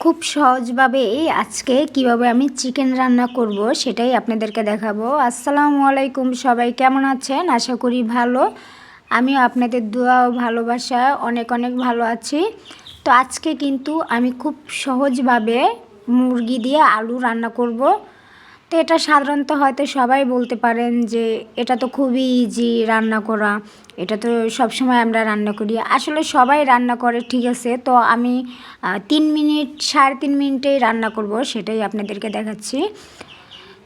খুব সহজভাবে আজকে কীভাবে আমি চিকেন রান্না করব সেটাই আপনাদেরকে দেখাবো। আসসালামু আলাইকুম সবাই, কেমন আছেন? আশা করি ভালো। আমিও আপনাদের দোয়া ও ভালোবাসা অনেক অনেক ভালো আছি। তো আজকে কিন্তু আমি খুব সহজভাবে মুরগি দিয়ে আলু রান্না করব। তো এটা সাধারণত হয়তো সবাই বলতে পারেন যে এটা তো খুবই ইজি রান্না করা, এটা তো সব সময় আমরা রান্না করি। আসলে সবাই রান্না করে, ঠিক আছে? তো আমি তিন মিনিট, সাড়ে তিন মিনিটেই রান্না করব, সেটাই আপনাদেরকে দেখাচ্ছি।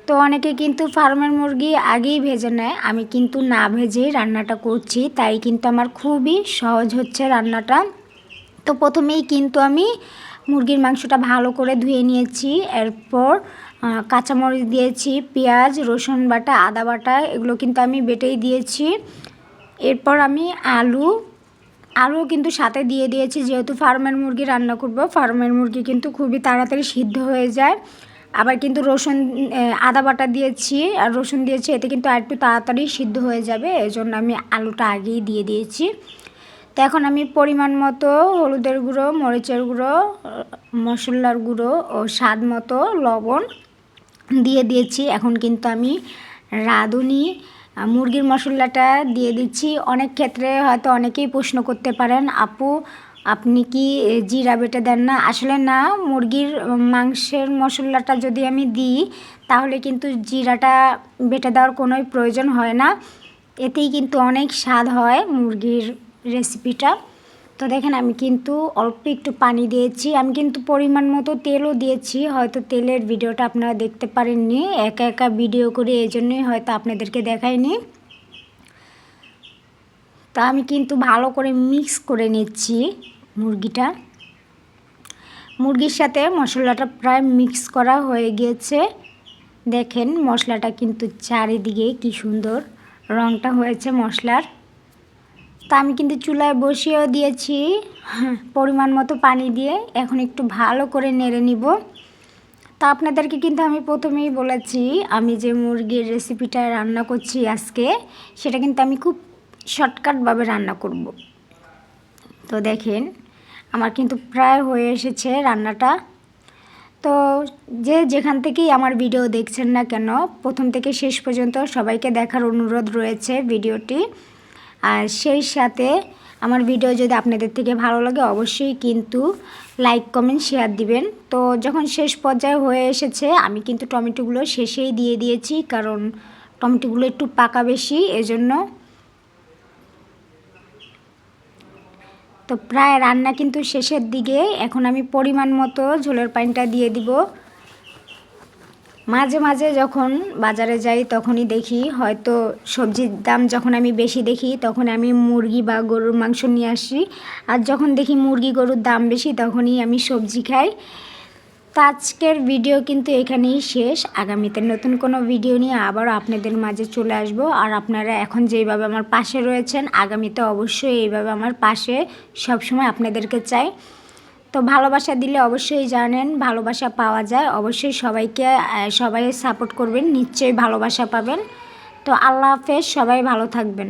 তো অনেকে কিন্তু ফার্মের মুরগি আগেই ভেজে নেয়, আমি কিন্তু না ভেজেই রান্নাটা করছি, তাই কিন্তু আমার খুবই সহজ হচ্ছে রান্নাটা। তো প্রথমেই কিন্তু আমি মুরগির মাংসটা ভালো করে ধুয়ে নিয়েছি। এরপর কাঁচামরিচ দিয়েছি, পেঁয়াজ, রসুন বাটা, আদা বাটা, এগুলো কিন্তু আমি বেটেই দিয়েছি। এরপর আমি আলু আলু কিন্তু সাথে দিয়ে দিয়েছি। যেহেতু ফার্মের মুরগি রান্না করব, ফার্মের মুরগি কিন্তু খুবই তাড়াতাড়ি সিদ্ধ হয়ে যায়। আবার কিন্তু রসুন আদা বাটা দিয়েছি, আর রসুন দিয়েছি, এতে কিন্তু আর একটু তাড়াতাড়ি সিদ্ধ হয়ে যাবে। এই জন্য আমি আলুটা আগেই দিয়ে দিয়েছি। তো এখন আমি পরিমাণ মতো হলুদের গুঁড়ো, মরিচের গুঁড়ো, মশলার গুঁড়ো ও স্বাদ মতো লবণ দিয়ে দিয়েছি। এখন কিন্তু আমি রাঁধুনি। মুরগির মশলাটা দিয়ে দিচ্ছি। অনেক ক্ষেত্রে হয়তো অনেকেই প্রশ্ন করতে পারেন, আপু, আপনি কি জিরা বেটে দেন না? আসলে না, মুরগির মাংসের মশলাটা যদি আমি দিই, তাহলে কিন্তু জিরাটা বেটে দেওয়ার কোনোই প্রয়োজন হয় না। এতেই কিন্তু অনেক স্বাদ হয় মুরগির রেসিপিটা তো দেখেন, আমি কিন্তু অল্প একটু পানি দিয়েছি। আমি কিন্তু পরিমাণ মতো তেলও দিয়েছি। হয়তো তেলের ভিডিওটা আপনারা দেখতে পারেননি। একা একা ভিডিও করে, এই জন্যই হয়তো আপনাদেরকে দেখাইনি। তা আমি কিন্তু ভালো করে মিক্স করে নিচ্ছি মুরগিটা। মুরগির সাথে মশলাটা প্রায় মিক্স করা হয়ে গিয়েছে। দেখেন, মশলাটা কিন্তু চারিদিকে কি সুন্দর রঙটা হয়েছে মশলার। তা আমি কিন্তু চুলায় বসিয়েও দিয়েছি পরিমাণ মতো পানি দিয়ে। এখন একটু ভালো করে নেড়ে নিব। তা আপনাদেরকে কিন্তু আমি প্রথমেই বলেছি, আমি যে মুরগির রেসিপিটা রান্না করছি আজকে, সেটা কিন্তু আমি খুব শর্টকাটভাবে রান্না করব। তো দেখেন, আমার কিন্তু প্রায় হয়ে এসেছে রান্নাটা। তো যে যেখান থেকেই আমার ভিডিও দেখছেন না কেন, প্রথম থেকে শেষ পর্যন্ত সবাইকে দেখার অনুরোধ রয়েছে ভিডিওটি। আর সেই সাথে আমার ভিডিও যদি আপনাদের থেকে ভালো লাগে, অবশ্যই কিন্তু লাইক কমেন্ট শেয়ার দিবেন। তো যখন শেষ পর্যায়ে হয়ে এসেছে, আমি কিন্তু টমেটোগুলো শেষেই দিয়ে দিয়েছি, কারণ টমেটোগুলো একটু পাকা বেশি, এজন্য তো প্রায় রান্না কিন্তু শেষের দিকে। এখন আমি পরিমাণ মতো ঝোলের পানিটা দিয়ে দিব। মাঝে মাঝে যখন বাজারে যাই তখনই দেখি, হয়তো সবজির দাম যখন আমি বেশি দেখি তখন আমি মুরগি বা গরুর মাংস নিয়ে আসি। আর যখন দেখি মুরগি গরুর দাম বেশি তখনই আমি সবজি খাই। তো আজকের ভিডিও কিন্তু এখানেই শেষ। আগামীতে নতুন কোনো ভিডিও নিয়ে আবারও আপনাদের মাঝে চলে আসব। আর আপনারা এখন যেইভাবে আমার পাশে রয়েছেন, আগামীতে অবশ্যই এইভাবে আমার পাশে সবসময় আপনাদেরকে চাই। তো ভালোবাসা দিলে অবশ্যই জানেন ভালোবাসা পাওয়া যায়। অবশ্যই সবাইকে সবাই সাপোর্ট করবেন, নিশ্চয়ই ভালোবাসা পাবেন। তো আল্লাহ হাফেজ, সবাই ভালো থাকবেন।